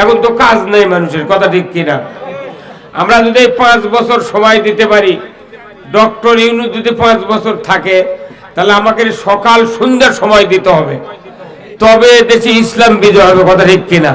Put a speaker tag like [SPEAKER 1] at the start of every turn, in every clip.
[SPEAKER 1] এখন তো কাজ নেই মানুষের, কথা ঠিক কিনা? আমরা যদি পাঁচ বছর সময় দিতে পারি, ডক্টর ইউনু যদি পাঁচ বছর থাকে, তাহলে আমাকে সকাল সন্ধ্যার সময় দিতে হবে। তবে দেশে ইসলাম বিজয় হবে, কথা ঠিক কিনা?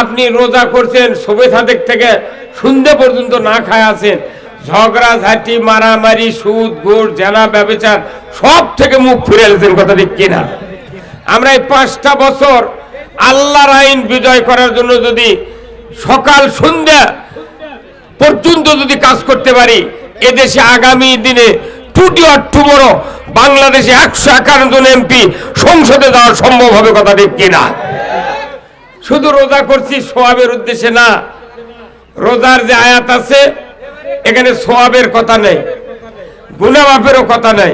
[SPEAKER 1] আপনি রোজা করছেন সবে সাদেক থেকে সন্ধ্যে পর্যন্ত না খায় আছেন, ঝগড়া, ঝাঁটি, মারামারি, সুদ, গুড়, জেনা, ব্যবচার, সব থেকে মুখ ফিরে এলেছেন কথা ঠিক কিনা? আমরা এই পাঁচটা বছর আল্লাহর আইন বিজয় করার জন্য যদি সকাল, সন্ধ্যা পর্যন্ত যদি কাজ করতে পারি, এদেশে আগামী দিনে টুটি অর টুমোরো বাংলাদেশে একশো একান্ন জন এমপি সংসদে যাওয়া সম্ভব হবে কথা ঠিক কিনা? শুধু রোজা করছি, সোয়াবের উদ্দেশ্যে না। রোজার যে আয়াত আছে, এখানে সোয়াবের কথা নেই, গুনামাপেরও কথা নেই।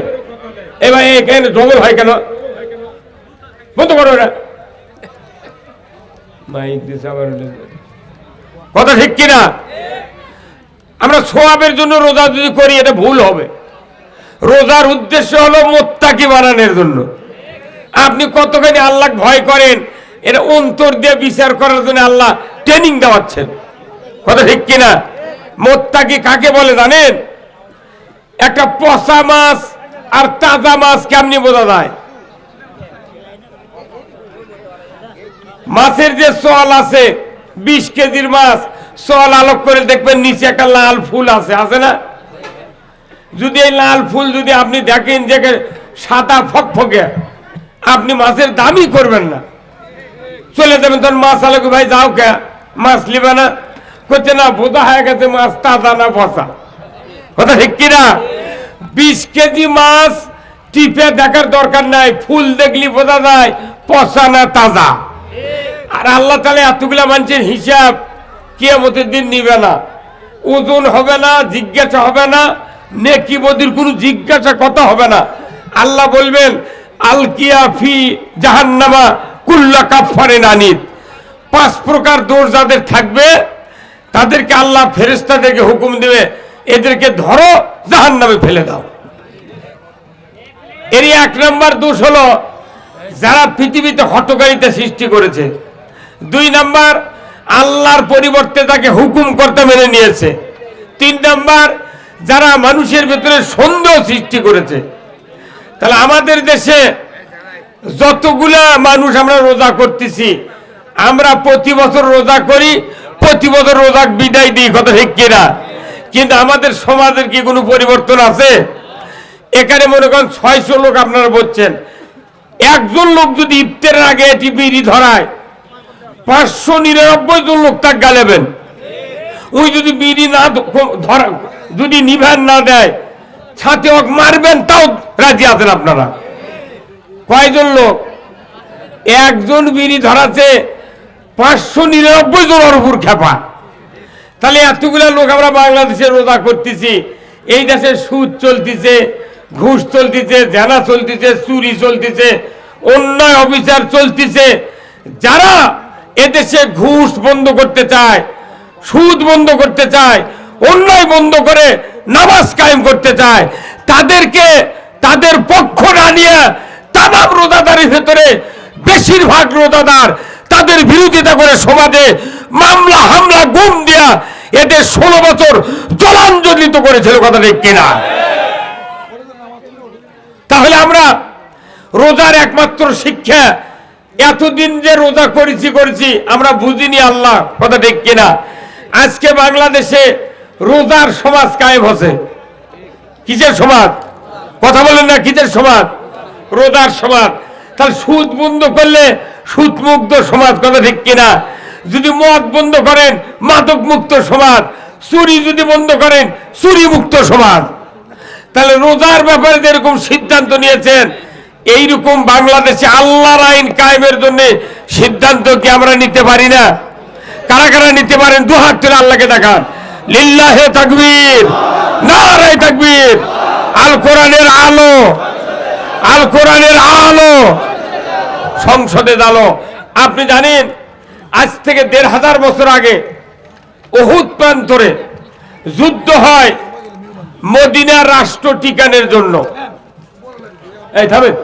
[SPEAKER 1] এবার এখানে জঙ্গল হয় কেন? বন্ধ করো না। কথা ঠিক কিনা? আমরা সোয়াবের জন্য রোজা যদি করি, এটা ভুল হবে। রোজার উদ্দেশ্য হলো মোত্তাকি বানানোর জন্য। আপনি কতখানি আল্লাহ ভয় করেন এটা অন্তর দিয়ে বিচার করার জন্য আল্লাহ ট্রেনিং দেওয়াচ্ছেন। কথা ঠিক কিনা? মোত্তাকি কাকে বলে জানেন? একটা পচা মাছ আর তাজা মাছ কেমনি বোঝা যায়। মাছের যে সোয়াল আছে, বিশ কেজির মাছ, সোয়াল আলোক করে দেখবেন নিচে একটা লাল ফুল আছে আছে না? যদি এই লাল ফুল যদি আপনি দেখেন যে সাদা ফকফকে, আপনি মাছের দামই করবেন না। চলে যাবেন তখন মাছ আলোকে, ভাই, যাও কে? মাছ লিবে না? করছে না, বোধা হয়ে গেছে মাছ তাজা না পচা। কথা ঠিক কিনা? বিশ কেজি মাছ টিপে দেখার দরকার নাই, ফুল দেখলি বোঝা যায় পচা না তাজা। আর আল্লাহ তাহলে এতগুলা মানুষের হিসাব কিয়ামতের দিন নিবে না। ওজন হবে না, জিজ্ঞাসা হবে না, নেকি বদির কোনো জিজ্ঞাসা কথা হবে না। আল্লাহ বলবেন আলকিয়া ফি জাহান্নামা কুল্লা কাফারে নানিত পাঁচ প্রকার দোষ যাদের থাকবে, তাদেরকে আল্লাহ ফেরেস্তাদেরকে হুকুম দেবে, এদেরকে ধরো, জাহান্নামে ফেলে দাও। এরই এক নম্বর দোষ হলো, যারা পৃথিবীতে হটকারিতা সৃষ্টি করেছে দুই নাম্বার, আল্লাহর পরিবর্তে তাকে হুকুম করতে মেনে নিয়েছে। তিন নাম্বার, যারা মানুষের ভেতরে সন্দেহ সৃষ্টি করেছে। তাহলে আমাদের দেশে যতগুলা মানুষ আমরা রোজা করতেছি, আমরা প্রতি বছর রোজা করি, প্রতি বছর রোজা বিদায় দিই, কথা ঠিক কিনা? কিন্তু আমাদের সমাজের কি কোনো পরিবর্তন আছে? এখানে মনে করেন ছয়শো লোক আপনারা বলছেন। একজন লোক যদি ইফতারের আগে বিড়ি ধরায় পাঁচশো নিরানব্বই জন লোক তাক গালেবেন। ওই যদি বিড়ি না ধরা যদি নিভান না দেয়, ছাতে হোক মারবেন, তাও রাজি আছেন আপনারা। কয়জন লোক? একজন বিড়ি ধরাছে, পাঁচশো নিরানব্বই জনের অরপুর খেপা। তাহলে এতগুলা লোক আমরা বাংলাদেশে রোজা করতেছি, এই দেশে সুদ চলতেছে, ঘুষ চলতেছে, জেনা চলতেছে, চুরি চলতেছে, অন্যায় অবিচার চলতেছে। যারা এদেশে ঘুষ বন্ধ করতে চায়, সুদ বন্ধ করতে চায়, অন্যায় বন্ধ করে নামাজ কায়েম করতে চায়, তাদেরকে, তাদের পক্ষ না নিয়ে তামাম রোজাদারের ভেতরে বেশিরভাগ রোজাদার তাদের বিরোধিতা করে সমাজে মামলা, হামলা, গুম দিয়া এদের ষোলো বছর জলাঞ্জলিত করেছিল, কথা ঠিক কিনা? তাহলে আমরা রোজার একমাত্র শিক্ষা এতদিন যে রোজা করেছি করেছি, আমরা বুঝিনি আল্লাহ, কথা ঠিক কিনা? আজকে বাংলাদেশে রোজার সমাজ কায়েম হচ্ছে। কিসের সমাজ? কথা বলেন না, কিসের সমাজ? রোজার সমাজ। তাহলে সুদ বন্ধ করলে সুদ মুক্ত সমাজ, কথা ঠিক কিনা? যদি মদ বন্ধ করেন মাদক মুক্ত সমাজ। চুরি যদি বন্ধ করেন চুরি মুক্ত সমাজ। তাহলে রোজার ব্যাপারে যেরকম সিদ্ধান্ত নিয়েছেন এইরকম বাংলাদেশে আল্লাহর আইন কায়েমের জন্য সিদ্ধান্ত কি আমরা নিতে পারি না? কারা কারা নিতে পারেন? দু হাত তুলে আল্লাহকে দেখান। লিল্লাহে তাকবীর, নারায় তাকবীর। আল কোরআনের আলো, আল কোরআনের আলো। সংসদে আলো আপনি জানেন, আজ থেকে দেড় হাজার বছর আগে অহুত প্রান্তরে যুদ্ধ হয় মদিনা রাষ্ট্র টিকানের জন্য। এই থামেন।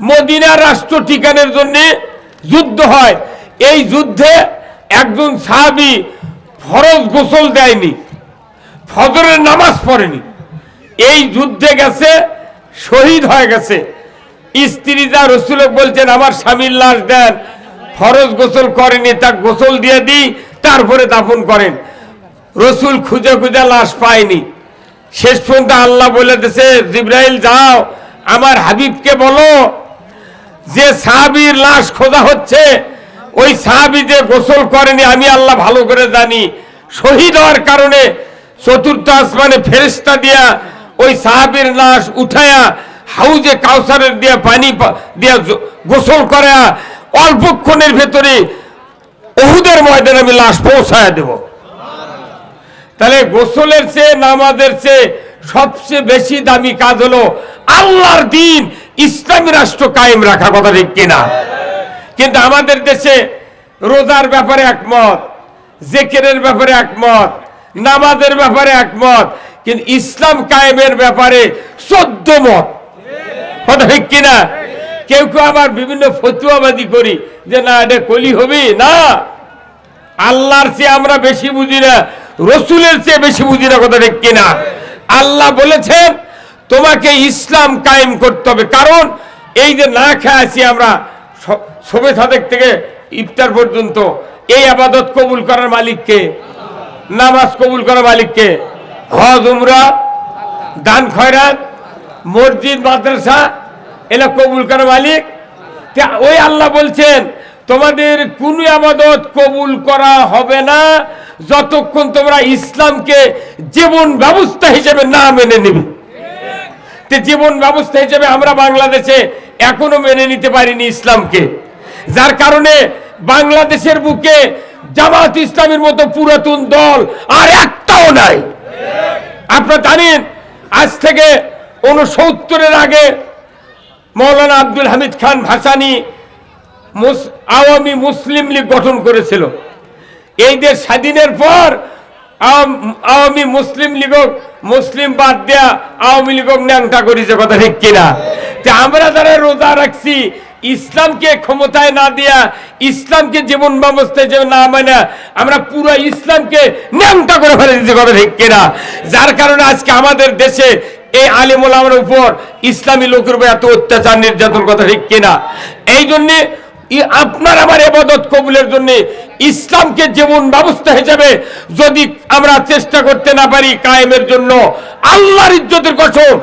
[SPEAKER 1] মদিনা রাষ্ট্র ঠিকানের জন্য যুদ্ধ হয়। এই যুদ্ধে একজন সাহাবি ফরজ গোসল দেয়নি, ফজরের নামাজ পড়েনি। এই যুদ্ধে গেছে, শহীদ হয়ে গেছে। স্ত্রী যা রসুলক বলছেন, আমার স্বামীর লাশ দেন, ফরজ গোসল করেনি তা গোসল দিয়ে দিই, তারপরে দাফন করেন। রসুল খুঁজে খুঁজে লাশ পায়নি। শেষ পর্যন্ত আল্লাহ বলে দিছে, জিব্রাইল, যাও, আমার হাবিবকে বলো যে সাহাবির লাশ খোঁজা হচ্ছে, ওই সাহাবি যে গোসল করেনি, আমি আল্লাহ ভালো করে জানি। শহীদ হওয়ার কারণে চতুর্থ আসমানে ফেরেস্তা দিয়া ওই সাহাবির লাশ উঠায়া, হাউজে কাউসারের দিয়া পানি দিয়া গোসল করা অল্পক্ষণের ভেতরে ওহুদের ময়দানে আমি লাশ পৌঁছায় দেব। তাহলে গোসলের চেয়ে, নামাজের চেয়ে সবচেয়ে বেশি দামি কাজ হলো আল্লাহর দিন ইসলামী রাষ্ট্র কায়েম রাখা কথা ঠিক কিনা? কিন্তু আমাদের দেশে রোজার ব্যাপারে একমত, জেকেরের ব্যাপারে একমত, নামাজের ব্যাপারে একমত, কিন্তু ইসলাম কায়েমের ব্যাপারে চোদ্দ মত। কথা ঠিক কিনা? কেউ কেউ আবার বিভিন্ন ফতুয়াবাদি করি যে, না, এটা কলি হবি? না। আল্লাহর চেয়ে আমরা বেশি বুঝি না, রসুলের চেয়ে বেশি বুঝি না, কথা ঠিক কিনা? আল্লাহ বলেছেন, তোমাকে ইসলাম কায়েম করতে হবে। কারণ এই যে না খেয়ে আছি আমরা সবে সাদেক থেকে ইফতার পর্যন্ত, এই আবাদত কবুল করার মালিককে, নামাজ কবুল করার মালিককে, হজ, উমরা, দান খয়রাত, মসজিদ, মাদ্রাসা, এলা কবুল করার মালিক। ওই আল্লাহ বলছেন, তোমাদের কোন আবাদত কবুল করা হবে না যতক্ষণ তোমরা ইসলামকে জীবন ব্যবস্থা হিসেবে না মেনে নিবে। জীবন ব্যবস্থা হিসেবে আমরা বাংলাদেশে এখনও মেনে নিতে পারিনি ইসলামকে, যার কারণে বাংলাদেশের বুকে জামাত ইসলামের মতো পুরাতন দল আর একটাও নাই। আপনারা জানেন, আজ থেকে উনসত্তরের আগে মৌলানা আব্দুল হামিদ খান ভাসানি আওয়ামী মুসলিম লীগ গঠন করেছিল। এই দেশ স্বাধীনের পর আওয়ামী মুসলিম লীগ মুসলিম বাদ দেয়া আওয়ামী লীগ ন্যাংটা করেছে কথা ঠিক কিনা? আমরা যারা রোজা রাখছি, ইসলামকে ক্ষমতায় না দেয়া, ইসলামকে জীবন ব্যবস্থায় যে না মানে আমরা পুরো ইসলামকে ন্যাংটা করে ফেলে দিচ্ছি কথা ঠিক কিনা? যার কারণে আজকে আমাদের দেশে এই আলিমুল আমার উপর ইসলামী লোকের উপর এত অত্যাচার, নির্যাতন কথা ঠিক কিনা? এই জন্যে আপনার আমার এবাদত কবুলের জন্য ইসলামকে যেমন ব্যবস্থা হিসেবে যদি আমরা চেষ্টা করতে না পারি কায়েমের জন্য, আল্লাহর ইজ্জতের কসম,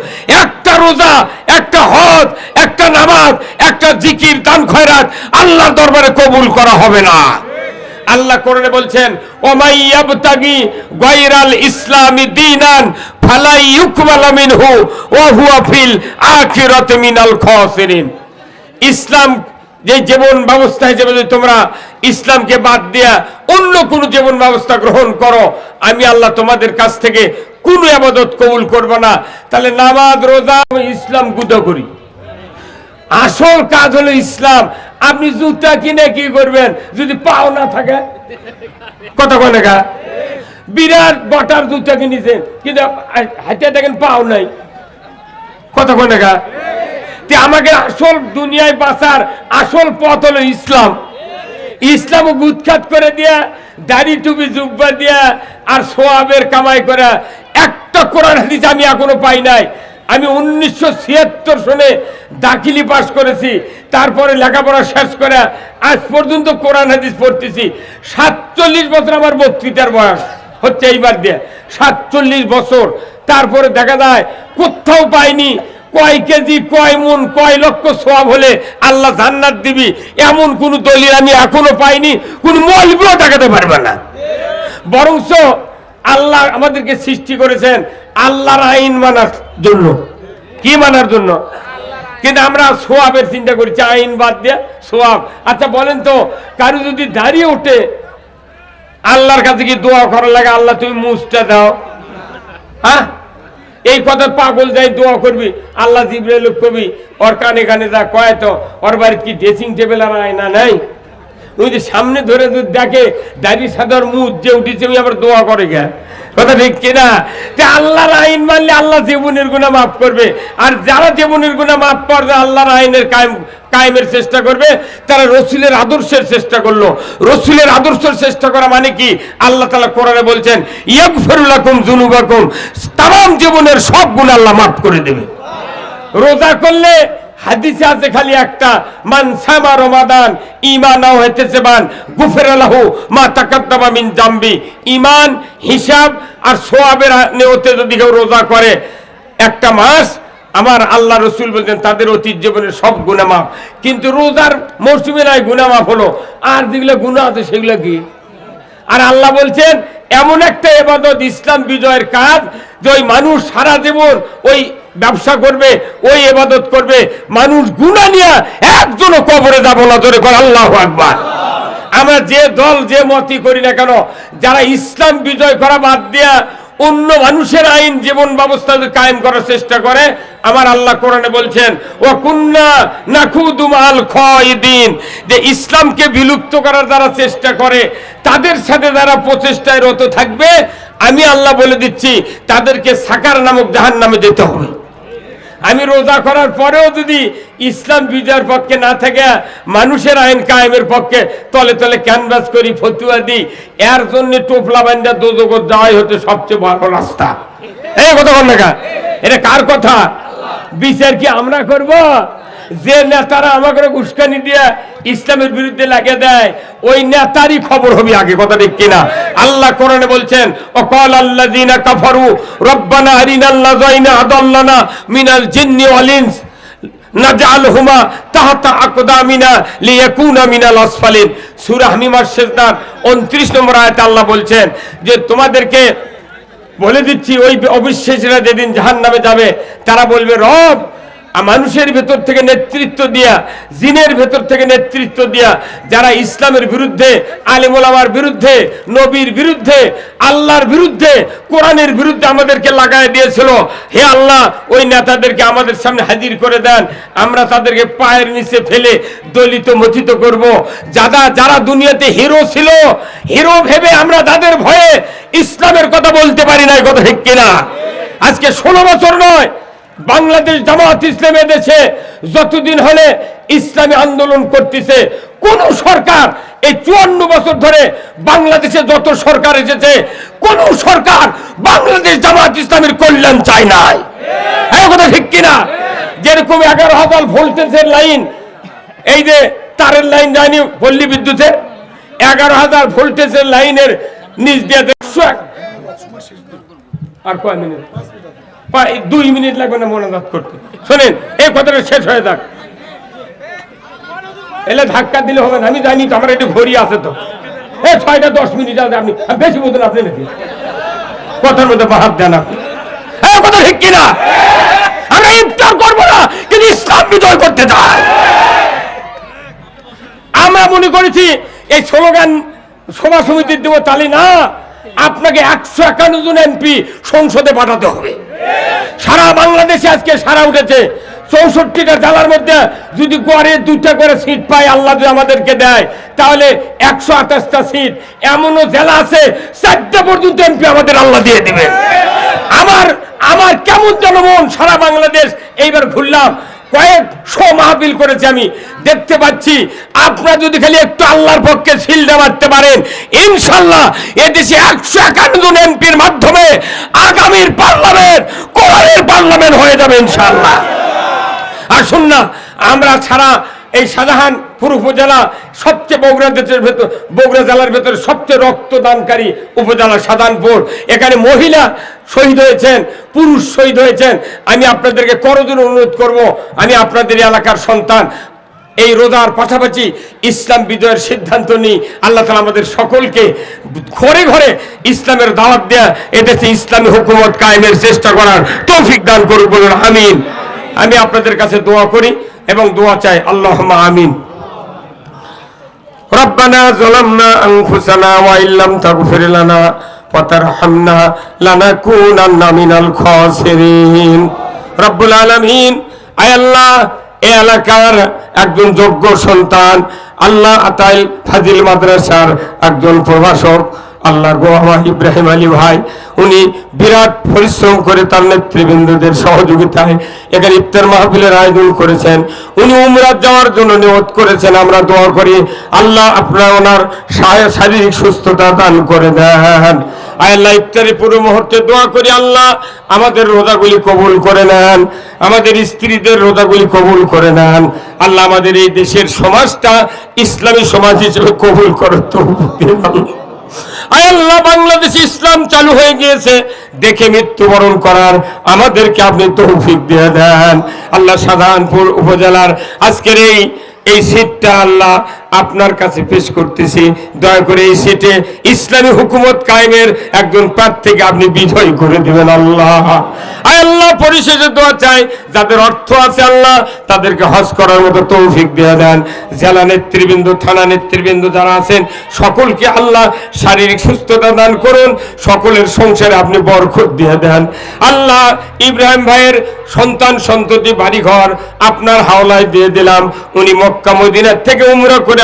[SPEAKER 1] একটা রোজা, একটা হজ, একটা নামাজ, একটা জিকির, দান, খয়রাত আল্লাহর দরবারে কবুল করা হবে না। আল্লাহ কোরআনে বলছেন, ওমাই ইয়াবতাগি গায়রাল ইসলামি দীনান ফালাই ইউকবালা মিনহু ওয়া হুয়া ফিল আখিরাতি মিনাল খাসিরিন। ইসলাম যে জীবন ব্যবস্থা হিসেবে যদি তোমরা ইসলামকে বাদ দিয়া অন্য কোন জীবন ব্যবস্থা গ্রহণ করো, আমি আল্লাহ তোমাদের কাছ থেকে কোন আবাদত কবুল করব না। তাহলে নামাজ, রোজা ইসলাম গুদা করি। আসল কাজ হলো ইসলাম। আপনি জুতা কিনে কি করবেন? যদি পাও না থাকে। কথা কয় না বিরাট বটার জুতা কিনেছেন, কিন্তু হাতে দেখেন পাও নাই। কথা কয় না তে আমাকে আসল দুনিয়ায় বাঁচার আসল পথ হলো ইসলাম। ইসলাম উৎখাত করে দিয়া, দাড়ি টুপি জুব্বা দিয়া আর সোয়াবের কামাই করা, একটা কোরআন হাদিস আমি এখনও পাই নাই। আমি উনিশশো ছিয়াত্তর সনে দাখিলি পাশ করেছি, তারপরে লেখাপড়া শেষ করে আজ পর্যন্ত কোরআন হাদিস পড়তেছি। সাতচল্লিশ বছর আমার বক্তৃতার বয়স হচ্ছে এইবার দিয়ে। সাতচল্লিশ বছর। তারপরে দেখা যায় কোথাও পাইনি কয় কেজি, কয় মন, কয় লক্ষ সোয়াব হলে আল্লাহ জান্নাত দিবি। এমন কোন দলিল আমি এখনও পাইনি, কোন মলবিও দেখাতে পারবে না। বরংস আল্লাহ আমাদেরকে সৃষ্টি করেছেন আল্লাহর আইন মানার জন্য। কি মানার জন্য? কিন্তু আমরা সোয়াবের চিন্তা করছি আইন বাদ দিয়ে সোয়াব আচ্ছা বলেন তো, কারও যদি দাঁড়িয়ে ওঠে আল্লাহর কাছে কি দোয়া করা লাগে? আল্লাহ, তুমি মুসটা দাও। হ্যাঁ? এই কথা পাগল যাই দোয়া করবি, আল্লাহ জিব্রাইল কবি, ওর কানে কানে যা কয় তো, ওর বাড়ির কি ড্রেসিং টেবিল আর আয়না নাই? ওই যে সামনে ধরে যদি দেখে দাড়ি সাদর মুখ যে উঠেছে, ওই আবার দোয়া করে গে। কথা ঠিক কিনা? যে আল্লাহর আইন মানলে আল্লাহ জীবনের গুণা মাফ করবে। আর যারা জীবনের গুণা মাফ করবে, আল্লাহর আইনের কায়েম কায়েমের চেষ্টা করবে, তারা রসুলের আদর্শের চেষ্টা করল। রসুলের আদর্শের চেষ্টা করা মানে কি? আল্লাহ তালা কোরআনে বলছেন ইয়াগফিরুলাকুম যুনুবাকুম তাম জীবনের সব গুণ আল্লাহ মাফ করে দেবে। রোজা করলে হাদিসে আছে খালি একটা, মান সামা রমাদান ইমানাও হইতেছে মান গুফের লাহু মা তাকাদ্দামা মিন জাম্বি ইমান হিসাব আর সোয়াবের নেওতে যদি কেউ রোজা করে, একটা মাস আমার আল্লাহ রসুল বলছেন, তাদের অতীত জীবনের সব গুণা মাফ কিন্তু রোজার মৌসুমে নাই গুণা মাফ হলো। আর যেগুলো গুণা আছে, সেগুলো কি? আর আল্লাহ বলছেন, এমন একটা এবাদত ইসলাম বিজয়ের কাজ, যে ওই মানুষ সারা জীবন ওই ব্যবসা করবে, ওই এবাদত করবে। মানুষ গুণা নিয়ে একজনও কবরে যাব না ধরে কর আল্লাহ আকবার। আমরা যে দল, যে মতই করি না কেন, যারা ইসলাম বিজয় করা বাদ দিয়া অন্য মানুষের আইন জীবন ব্যবস্থা কায়েম করার চেষ্টা করে। আমার আল্লাহ কোরআনে বলছেন ও কুন্না নাখুদুমাল খয়দিন। যে ইসলামকে বিলুপ্ত করার যারা চেষ্টা করে, তাদের সাথে যারা প্রচেষ্টায় রত থাকবে, আমি আল্লাহ বলে দিচ্ছি, তাদেরকে সাকার নামক জাহান নামে যেতে হবে। আমি রোজা করার পরেও যদি ইসলাম বিজয়ের পক্ষে না থাকে, মানুষের আইন কায়েমের পক্ষে তলে তলে ক্যানভাস করি, ফতুয়া দিই, এর জন্য টোপলা বান্ডা দোদগর যাওয়াই হচ্ছে সবচেয়ে বড় রাস্তা। এই কথা বল না এটা কার কথা? বিচার কি আমরা করব? যে নেতারা আমাকে উস্কানি দিয়ে ইসলামের বিরুদ্ধে লাগিয়ে দেয়, ওই নেতারই খবর হবে আগে, কথা ঠিক কিনা? আল্লাহ কোরআনে বলছেন ও কল আল্লাহ দিনা কাফারু, রব্বানা আরিনাল্লাহ জয়না আদাল্লানা মিনাল জিন্নি ওয়াল ইনস মিনাল আসফালিন। সূরা হামিমার সেজদার 29 নম্বর আল্লাহ বলছেন যে, তোমাদেরকে বলে দিচ্ছি, ওই অবিশ্বাসীরা যেদিন জাহান নামে যাবে, তারা বলবে, রব মানুষের ভেতর থেকে নেতৃত্ব দিয়া, জিনের ভেতর থেকে নেতৃত্ব দিয়া, যারা ইসলামের বিরুদ্ধে, আলিমুলামার বিরুদ্ধে, নবীর বিরুদ্ধে, আল্লাহর বিরুদ্ধে, কোরআনের বিরুদ্ধে আমাদেরকে লাগায় দিয়েছিল, হে আল্লাহ, ওই নেতাদেরকে আমাদের সামনে হাজির করে দেন। আমরা তাদেরকে পায়ের নিচে ফেলে দলিত মথিত করব। যারা যারা দুনিয়াতে হিরো ছিল, হিরো ভেবে আমরা তাদের ভয়ে ইসলামের কথা বলতে পারি না কথা ঠিক কিনা? আজকে ষোলো বছর নয় বাংলাদেশ জামাত ইসলামে দেশে যতদিন হলে ইসলামী আন্দোলন করতেছে কোন সরকার এই চুয়ান্ন বছর ধরে বাংলাদেশে যত সরকার এসেছে কোন সরকার বাংলাদেশ জামাত ইসলামের কল্যাণ চায় নাই। কথা ঠিক কিনা? যেরকম এগারো হাজার ভোল্টেজের লাইন এই যে তারের লাইন যায়নি পল্লী বিদ্যুতের এগারো হাজার ভোল্টেজের লাইনের নিচ দিয়ে আর কয় মিনিট? দুই মিনিট লাগবে না মনোজাত করতে। শোনেন, এই কথাটা শেষ হয়ে যাক। এলে ধাক্কা দিলে হবে না, আমি জানি তো আমার একটু ঘড়ি আছে তো। ছয়টা দশ মিনিট আছে, আপনি বেশি বলতেন আপনি নাকি? কথার মধ্যে বাহাত দেন আপনি। কথা ঠিক কিনা? আমরা ইফতার করব না, কিন্তু ইসলাম বিজয় করতে চাই। আমরা মনে করেছি, এই স্লোগান সভা সমিতির দেবো না, আপনাকে একশো একান্ন জন এমপি সংসদে পাঠাতে হবে। সারা বাংলাদেশে আজকে সারা উঠেছে। চৌষট্টিটা জেলার মধ্যে যদি গড়ে দুটা করে সিট পায়, আল্লাহ যদি আমাদেরকে দেয়, তাহলে একশো আঠাশটা সিট। এমনও জেলা আছে, চারটা পর্যন্ত এমপি আমাদের আল্লাহ দিয়ে দিবে। আমার আমার কেমন জনমন সারা বাংলাদেশ, এইবার ঘুরলাম। কয়েকশো মাহফিল করেছি আমি। দেখতে পাচ্ছি, আপনারা যদি খালি একটু আল্লাহর পক্ষে সিলটা মারতে পারেন, ইনশাল্লাহ এদেশে একশো একান্ন জন এমপির মাধ্যমে আগামীর পার্লামেন্ট, কোরআনের পার্লামেন্ট হয়ে যাবে ইনশাল্লাহ। আসুন না, আমরা ছাড়া এই শাহজাহানপুর উপজেলা সবচেয়ে বগুড়া দেশের ভেতর বগুড়া জেলার ভেতরে সবচেয়ে রক্তদানকারী উপজেলা শাহজাহানপুর এখানে মহিলা শহীদ হয়েছেন, পুরুষ শহীদ হয়েছেন। আমি আপনাদেরকে করজোর অনুরোধ করব, আমি আপনাদের এলাকার সন্তান। এই রোজার পাশাপাশি ইসলাম বিজয়ের সিদ্ধান্ত নিই। আল্লাহ তালা আমাদের সকলকে ঘরে ঘরে ইসলামের দাওয়াত দেয়া, এদেশে ইসলামী হুকুমত কায়েমের চেষ্টা করার তৌফিক দান করুক বলুন, আমিন। আমি আপনাদের কাছে দোয়া করি এবং দোয়া চাই আল্লাহ আমিন। ربنا ظلمنا أنفسنا وإن لم تغفر لنا وترحمنا لنكونن من الخاسرين رب العالمين আয় আল্লাহ এ এলাকার একজন যোগ্য সন্তান, আল্লাহ আতাইল ফাজিল মাদ্রাসার একজন প্রভাষক আল্লাহ গো আমার ইব্রাহিম আলী ভাই, উনি বিরাট পরিশ্রম করে তার নেতৃবৃন্দদের সহযোগিতায় এখানে ইফতার মাহফিলের আয়োজন করেছেন। উনি উমরাত যাওয়ার জন্য নিয়ত করেছেন। আমরা দোয়া করি, আল্লাহ আপনার ওনার শারীরিক সুস্থতা দান করে দেন। আল্লাহ, ইফতারি পুরো মুহূর্তে দোয়া করি আল্লাহ, আমাদের রোজাগুলি কবুল করে নেন, আমাদের স্ত্রীদের রোজাগুলি কবুল করে নেন। আল্লাহ, আমাদের এই দেশের সমাজটা ইসলামী সমাজ হিসেবে কবুল করে তো আল্লাহ, বাংলাদেশে ইসলাম চালু হয়ে গিয়েছে, দেখে মৃত্যুবরণ করার আমাদেরকে আপনি তৌফিক দিয়ে দেন। আল্লাহ, সাধারণপুর উপজেলার আজকের এই এই সিটটা আল্লাহ আপনার কাছে পেশ করতেছি। দয়া করে এই সিটে ইসলামী হুকুমত কায়েমের একজন প্রার্থীকে আপনি বিজয় করে দিবেন, আল্লাহ। আল্লাহ, পরিশেষে দোয়া চাই, যাদের অর্থ আছে আল্লাহ, তাদেরকে হজ করার মতো তৌফিক দিয়ে দেন। জেলা নেতৃবৃন্দ, থানা নেতৃবৃন্দ যারা আছেন, সকলকে আল্লাহ শারীরিক সুস্থতা দান করুন, সকলের সংসারে আপনি বরকত দিয়ে দেন। আল্লাহ ইব্রাহিম ভাইয়ের সন্তান সন্ততি বাড়িঘর আপনার হাওলায় দিয়ে দিলাম। উনি মক্কা মদিনার থেকে উমরা করে